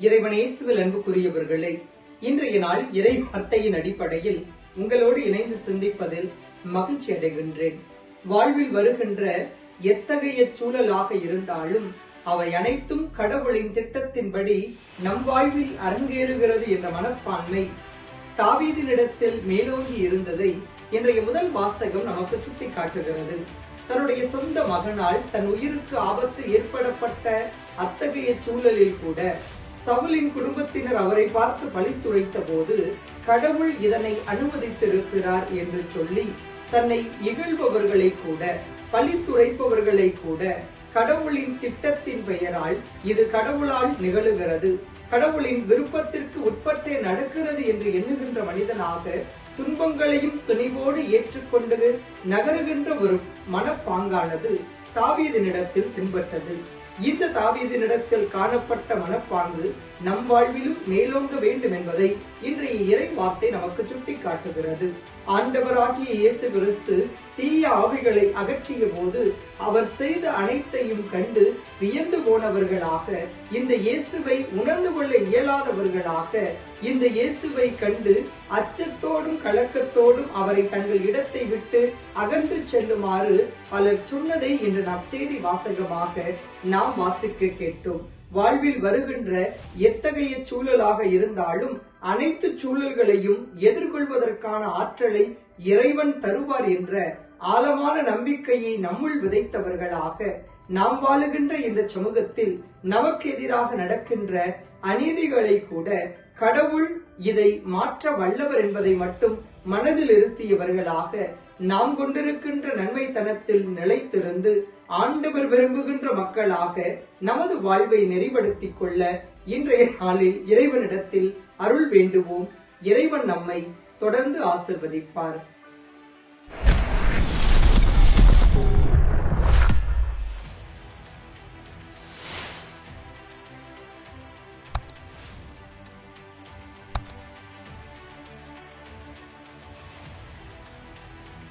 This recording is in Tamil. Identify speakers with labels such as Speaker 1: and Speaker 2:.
Speaker 1: இறைவன் இறைவனேசுவில் அன்புக்குரியவர்களே இன்றைய நாள் இறை வார்த்தையின் அடிப்படையில் உங்களோடு இணைந்து சிந்திப்பதில் மகிழ்ச்சி அடைகின்றேன். வாழ்வில் வருகின்ற எத்தகைய சூழலாக இருந்தாலும் அவை அனைத்தும் கடவுளின் திட்டத்தின்படி நம் வாழ்வில் அரங்கேறுகிறது என்ற மனப்பான்மை தாவீதினிடத்தில் மேலோங்கி இருந்ததை இன்றைய முதல் வாசகம் நமக்கு சுட்டி காட்டுகிறது தன்னுடைய சொந்த மகனால் தன் உயிருக்கு ஆபத்து ஏற்படப்பட்ட அத்தகைய சூழலில் கூட சவுலின் குடும்பத்தினர் அவரை பார்த்து பழித்துரைத்த போது கடவுள் இதனை அனுமதித்திருக்கிறார் என்று சொல்லி தன்னை இகழ்பவர்களை கூட பழித்துரைப்பவர்களை கூட கடவுளின் திட்டத்தின் பெயரால் இது கடவுளால் நிகழுகிறது. கடவுளின் விருப்பத்திற்கு உட்பட்டே நடக்கிறது என்று எண்ணுகின்ற மனிதனாக துன்பங்களையும் துணிவோடு ஏற்றுக்கொண்டு நகருகின்ற ஒரு மனப்பாங்கானது தாவீதினிடத்தில் பின்பட்டது இந்த தாவீதினிடத்தில் காணப்பட்ட மனப்பாங்கு நம் வாழ்விலும் மேலோங்க வேண்டும் என்பதை இன்றைய இறை வார்த்தை நமக்கு சுட்டி காட்டுகிறது ஆண்டவராகிய இயேசு கிறிஸ்து தீய ஆவிகளை அகற்றிய போது அவர் செய்த அனைத்தையும் கண்டு போனவர்களாக இந்த இயேசுவை உணர்ந்து கொள்ள இயலாதவர்களாக இந்த இயேசுவை கண்டு அச்சத்தோடும் கலக்கத்தோடும் அவரை தங்கள் இடத்தை விட்டு அகன்று செல்லுமாறு பலர் சொன்னதை இன்று நற்செய்தி வாசகமாக நாம் வாசிக்க கேட்டோம். வாழ்வில் வருகின்ற எத்தகைய சூழலாக இருந்தாலும் அனைத்து சூழல்களையும் எதிர்கொள்வதற்கான ஆற்றலை இறைவன் தருவார் என்ற ஆழமான நம்பிக்கையை நம்முள் விதைத்தவர்களாக நாம் வாழுகின்ற இந்த சமூகத்தில் நமக்கு எதிராக நடக்கின்ற அநீதிகளை கூட கடவுள் இதை மாற்ற வல்லவர் என்பதை மட்டும் மனதில் இருத்தியவர்களாக நாம் கொண்டிருக்கின்ற நன்மைத்தனத்தில் நிலைத்திருந்து ஆண்டவர் விரும்புகின்ற மக்களாக நமது வாழ்வை நெறிப்படுத்திக் கொள்ள இன்றைய நாளில் இறைவனிடத்தில் அருள் வேண்டுவோம். இறைவன் நம்மை தொடர்ந்து ஆசிர்வதிப்பார்.